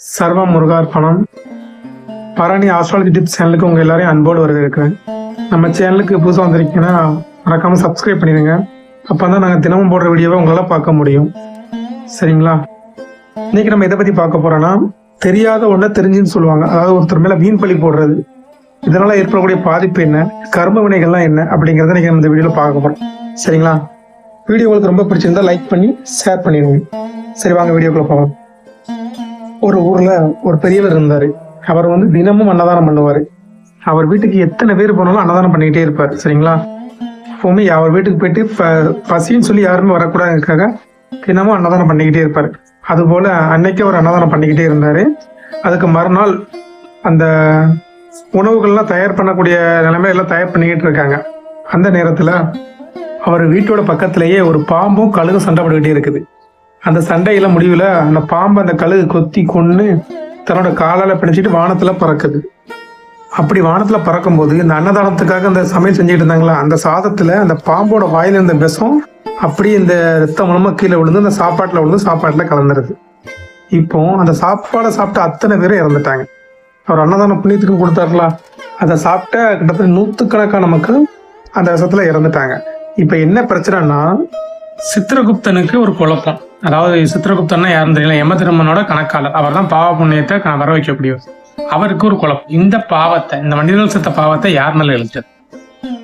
சர்வம் முருகார்பணம் Bharani astrology tips சேனலுக்கு உங்கள் எல்லாரையும் அன்போடு வரவேற்கிறேன். நம்ம சேனலுக்கு புதுசாக வந்திருக்கீங்கன்னா மறக்காமல் சப்ஸ்கிரைப் பண்ணிடுங்க. அப்போ தான் நாங்கள் தினமும் போடுற வீடியோவை உங்களால் பார்க்க முடியும். சரிங்களா? இன்னைக்கு நம்ம எதை பற்றி பார்க்க போகிறோன்னா தெரியாத ஒன்றை தெரிஞ்சுன்னு சொல்லுவாங்க. அதாவது ஒருத்தர் மேலே வீண் பழி போடுறது. இதனால் ஏற்படக்கூடிய பாதிப்பு என்ன? கர்ம வினைகள்லாம் என்ன? அப்படிங்கிறத இன்னைக்கு நம்ம இந்த வீடியோவில் பார்க்க போகிறோம் சரிங்களா? வீடியோ உங்களுக்கு ரொம்ப பிடிச்சிருந்தா லைக் பண்ணி ஷேர் பண்ணிடுங்க. சரி வாங்க வீடியோக்குள்ளே போகலாம். ஒரு ஊர்ல ஒரு பெரியவர் இருந்தாரு. அவர் வந்து தினமும் அன்னதானம் பண்ணுவாரு. அவர் வீட்டுக்கு எத்தனை பேர் போனாலும் அன்னதானம் பண்ணிக்கிட்டே இருப்பார் சரிங்களா? எப்பவுமே அவர் வீட்டுக்கு போயிட்டு ப- பசின்னு சொல்லி யாருமே வரக்கூடாதுக்காக தினமும் அன்னதானம் பண்ணிக்கிட்டே இருப்பார். அதுபோல் அன்னைக்கு அவர் அன்னதானம் பண்ணிக்கிட்டே இருந்தாரு. அதுக்கு மறுநாள் அந்த உணவுகள்லாம் தயார் பண்ணக்கூடிய நிலைமையெல்லாம் தயார் பண்ணிக்கிட்டு இருக்காங்க. அந்த நேரத்துல அவர் வீட்டோட பக்கத்திலேயே ஒரு பாம்பும் கழுகும் சண்டை போட்டுக்கிட்டே இருக்குது. அந்த சண்டையில முடிவுல அந்த பாம்பு அந்த கழுகு கொத்தி கொன்று தன்னோட காலால பிடிச்சிட்டு வானத்துல பறக்குது. அப்படி வானத்துல பறக்கும்போது இந்த அன்னதானத்துக்காக அந்த சமையல் செஞ்சுட்டு இருந்தாங்களா? அந்த சாதத்துல அந்த பாம்போட வாயில இருந்த விஷம் அப்படியே இந்த ரத்தம் மூலமா கீழே விழுந்து அந்த சாப்பாட்டுல விழுந்து சாப்பாட்டுல கலந்துருது. இப்போ அந்த சாப்பாடை சாப்பிட்ட அத்தனை பேரும் இறந்துட்டாங்க. அவர் அன்னதானம் புண்ணியத்துக்கு கொடுத்தாருலா அதை சாப்பிட்ட கிட்டத்தட்ட நூற்றுக்கணக்கான மக்கள் அந்த விஷத்துல இறந்துட்டாங்க. இப்போ என்ன பிரச்சனைனா சித்திரகுப்தனுக்கு ஒரு குழப்பம். அதாவது சித்திரகுப்தன்னா யாரும் தெரியல யமதர்மனோட கணக்காளர். அவர் தான் பாவ புண்ணியத்தை வர வைக்கக்கூடியவர். அவருக்கு ஒரு குழப்பம். இந்த பாவத்தை இந்த மனிதர்கள் செத்த பாவத்தை யார் மேல எழுதுறது?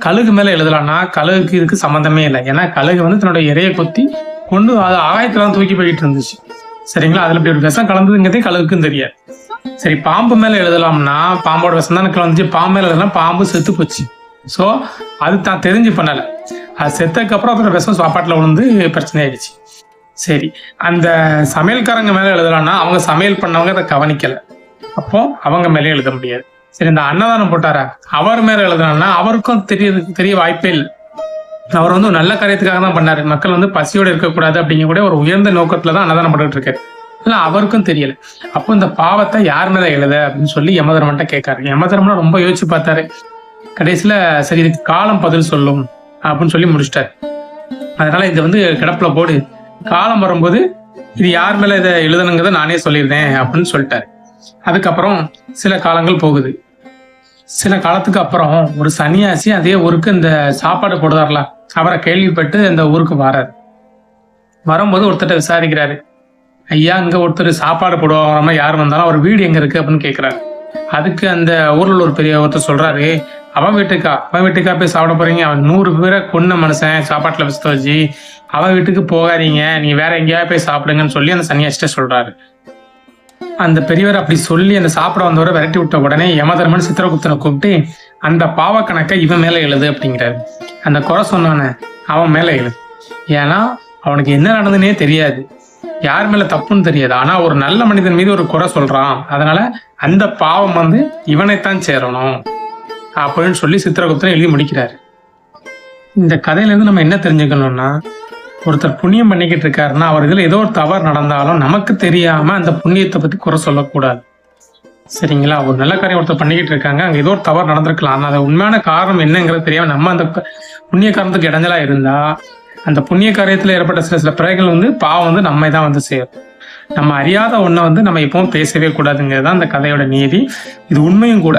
கழுகு மேல எழுதலாம்னா கழுகுக்கு இதுக்கு சம்மந்தமே இல்லை. ஏன்னா கழுகு வந்து தன்னோட இறையை கொத்தி கொண்டு அது ஆகாயத்துல தான் தூக்கி போயிட்டு இருந்துச்சு. சரிங்களா? அதுல இப்படி ஒரு விஷம் கலந்ததுங்கிறதே கழுகுக்கும் தெரியாது. சரி பாம்பு மேல எழுதலாம்னா பாம்போட விஷம் தான் கலந்துச்சு. பாம்பு மேல எழுதலாம் பாம்பு செத்து போச்சு. ஸோ அது தான் தெரிஞ்சு பண்ணல. அது செத்ததுக்கு அப்புறம் அதோட விஷம் சாப்பாட்டுல விழுந்து பிரச்சனை ஆயிடுச்சு சரி அந்த சமையல்காரங்க மேலே எழுதலாம்னா அவங்க சமையல் பண்ணவங்க அதை கவனிக்கலை. அப்போ அவங்க மேலே எழுத முடியாது. சரி இந்த அன்னதானம் போட்டாரா? அவர் மேலே எழுதலாம்னா அவருக்கும் தெரிய தெரிய வாய்ப்பே இல்லை. அவர் வந்து நல்ல காரியத்துக்காக தான் பண்ணாரு. மக்கள் வந்து பசியோடு இருக்கக்கூடாது அப்படிங்கக்கூட ஒரு உயர்ந்த நோக்கத்துல தான் அன்னதானம் பண்ணிட்டு இருக்காரு. இல்லை அவருக்கும் தெரியல. அப்போ இந்த பாவத்தை யார் மேல எழுத அப்படின்னு சொல்லி யமதர்மன்ட்ட கேட்காரு. யமதர்மன் ரொம்ப யோசிச்சு பார்த்தாரு. கடைசியில சரி இதுக்கு காலம் பதில் சொல்லும் அப்படின்னு சொல்லி முடிச்சிட்டாரு. அதனால இது வந்து கிடப்புல போடு. காலம் வரும்போது இது யார் மேல இதை எழுதணுங்கிறத நானே சொல்லியிருந்தேன் அப்படின்னு சொல்லிட்டாரு. அதுக்கப்புறம் சில காலங்கள் போகுது. சில காலத்துக்கு அப்புறம் ஒரு சன்னியாசி அதே ஊருக்கு இந்த சாப்பாடு போடுதார்ல அவரை கேள்விப்பட்டு இந்த ஊருக்கு வராரு. வரும்போது ஒருத்தர்ட்ட விசாரிக்கிறாரு. ஐயா இங்க ஒருத்தர் சாப்பாடு போடுவாங்க யார் வந்தாலும் அவர் வீடு எங்க இருக்கு அப்படின்னு கேட்கிறாரு அதுக்கு அந்த ஊர்ல ஒரு பெரிய ஒருத்தர் சொல்றாரு அவன் வீட்டுக்கா? அவன் வீட்டுக்கா போய் சாப்பிட போறீங்க? அவன் நூறு பேரை கொன்ன மனுஷன் சாப்பாட்டுல விசுத்த வச்சு அவன் வீட்டுக்கு போகாதீங்க. நீ வேற எங்கேயாவது போய் சாப்பிடுங்கன்னு சொல்லி அந்த சன்னியாசிட்ட சொல்றாரு. அந்த பெரியவர் அப்படி சொல்லி அந்த சாப்பிட வந்தவரை விரட்டி விட்ட உடனே யமதர்மன் சித்திரகுப்தனை கூப்பிட்டு அந்த பாவ கணக்கை இவன் மேல எழுது அப்படிங்கிறாரு. அந்த குறை சொன்னானே அவன் மேல எழுது. ஏன்னா அவனுக்கு என்ன நடந்ததுன்னே தெரியாது. யார் மேல தப்புன்னு தெரியாது. ஆனா ஒரு நல்ல மனிதன் மீது ஒரு குறை சொல்றான். அதனால அந்த பாவம் வந்து இவனைத்தான் சேரணும். அப்படின்னு சொல்லி சித்திரகுப்தன் எழுதி முடிக்கிறாரு. இந்த கதையிலேருந்து நம்ம என்ன தெரிஞ்சுக்கணும்னா ஒருத்தர் புண்ணியம் பண்ணிக்கிட்டு இருக்காருன்னா அவர் இதில் ஏதோ ஒரு தவறு நடந்தாலும் நமக்கு தெரியாமல் அந்த புண்ணியத்தை பற்றி குறை சொல்லக்கூடாது. சரிங்களா? ஒரு நல்ல காரியம் ஒருத்தர் பண்ணிக்கிட்டு இருக்காங்க அங்கே ஏதோ ஒரு தவறு நடந்திருக்கலாம். ஆனால் அது உண்மையான காரணம் என்னங்கிறது தெரியாமல் நம்ம அந்த புண்ணிய காரணத்துக்கு இடைஞ்சலாக இருந்தால் அந்த புண்ணிய காரியத்தில் ஏற்பட்ட சில சில பிறகுகள் வந்து பாவம் வந்து நம்மை தான் வந்து சேரும். நம்ம அறியாத ஒன்றை வந்து நம்ம எப்பவும் பேசவே கூடாதுங்கிறது தான் அந்த கதையோட நீதி. இது உண்மையும் கூட.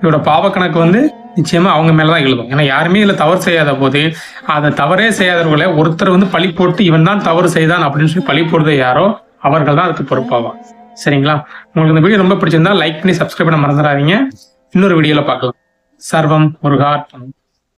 இதோட பாவ கணக்கு வந்து நிச்சயமா அவங்க மேலதான் எழுதும். ஏன்னா யாருமே இதுல தவறு செய்யாத போது அதை தவறே செய்யாதவர்களை ஒருத்தர் வந்து பழி போட்டு இவன் தான் தவறு செய்தான் அப்படின்னு சொல்லி பழி போடுறது யாரோ அவர்கள் தான் அதுக்கு பொறுப்பாவான் சரிங்களா? உங்களுக்கு இந்த வீடியோ ரொம்ப பிடிச்சிருந்தா லைக் பண்ணி சப்ஸ்கிரைப் பண்ண மறந்துடாதீங்க. இன்னொரு வீடியோல பார்க்கலாம். சர்வம் முருகார்ப்பணம்.